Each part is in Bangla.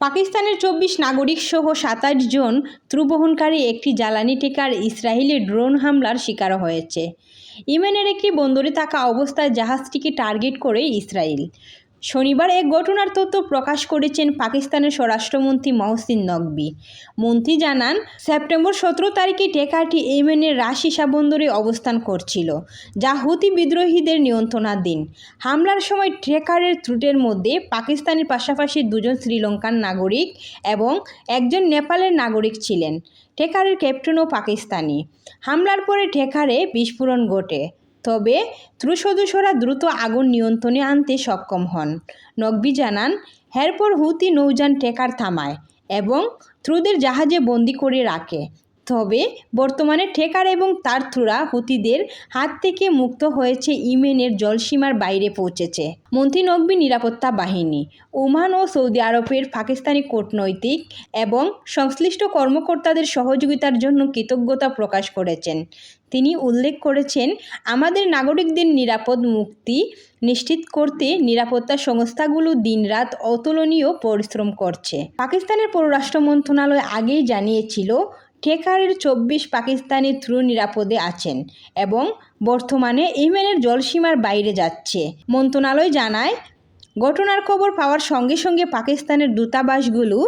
পাকিস্তানের চব্বিশ নাগরিক সহ সাতাশ জন ত্রুবহনকারী একটি জ্বালানি টেকার ইসরায়েলি ড্রোন হামলার শিকার হয়েছে। ইমেনের একটি বন্দরে থাকা অবস্থায় জাহাজটিকে টার্গেট করে ইসরায়েল। শনিবার এক ঘটনার তথ্য প্রকাশ করেছেন পাকিস্তানের স্বরাষ্ট্রমন্ত্রী মহসিন নকবি। মন্ত্রী জানান, সেপ্টেম্বর সতেরো তারিখে টেকারটি ইয়েমেনের রাশিসা বন্দরে অবস্থান করছিল, যা হুতি বিদ্রোহীদের নিয়ন্ত্রণাধীন। হামলার সময় ট্রেকারের ত্রুটের মধ্যে পাকিস্তানের পাশাপাশি দুজন শ্রীলঙ্কার নাগরিক এবং একজন নেপালের নাগরিক ছিলেন। টেকারের ক্যাপ্টেনও পাকিস্তানি। হামলার পরে ঠেকারে বিস্ফোরণ ঘটে। তবে ত্রু সদস্যরা দ্রুত আগুন নিয়ন্ত্রণে আনতে সক্ষম হন। নকবি জানান এরপর হুতি নৌযান টেকার থামায় এবং ত্রুদের জাহাজে বন্দি করে রাখে। তবে বর্তমানে ঠেকার এবং তার ত্রুরা হুতিদের হাত থেকে মুক্ত হয়েছে ইমেনের জলসীমার বাইরে পৌঁছেছে। মন্ত্রী নকবি নিরাপত্তা বাহিনী, ওমান ও সৌদি আরবের পাকিস্তানি কূটনৈতিক এবং সংশ্লিষ্ট কর্মকর্তাদের সহযোগিতার জন্য কৃতজ্ঞতা প্রকাশ করেছেন। তিনি উল্লেখ করেছেন, আমাদের নাগরিকদের নিরাপদ মুক্তি নিশ্চিত করতে নিরাপত্তা সংস্থাগুলো দিনরাত অতুলনীয় পরিশ্রম করছে। পাকিস্তানের পররাষ্ট্র মন্ত্রণালয় আগেই জানিয়েছিল টেকারের চব্বিশ পাকিস্তানি থ্রু নিরাপদে আছেন এবং বর্তমানে ইমেনের জলসীমার বাইরে যাচ্ছে। মন্ত্রণালয় জানায়, ঘটনার খবর পাওয়ার সঙ্গে সঙ্গে পাকিস্তানের দূতাবাসগুলো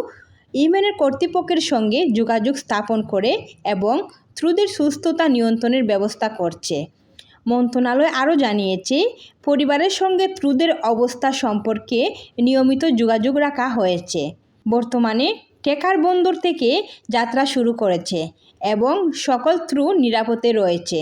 ইমেনের কর্তৃপক্ষের সঙ্গে যোগাযোগ স্থাপন করে এবং থ্রুদের সুস্থতা নিয়ন্ত্রণের ব্যবস্থা করছে। মন্ত্রণালয় আরও জানিয়েছে, পরিবারের সঙ্গে ত্রুদের অবস্থা সম্পর্কে নিয়মিত যোগাযোগ রাখা হয়েছে। বর্তমানে টেকার বন্দর থেকে যাত্রা শুরু করেছে এবং সকল থ্রু নিরাপদে রয়েছে।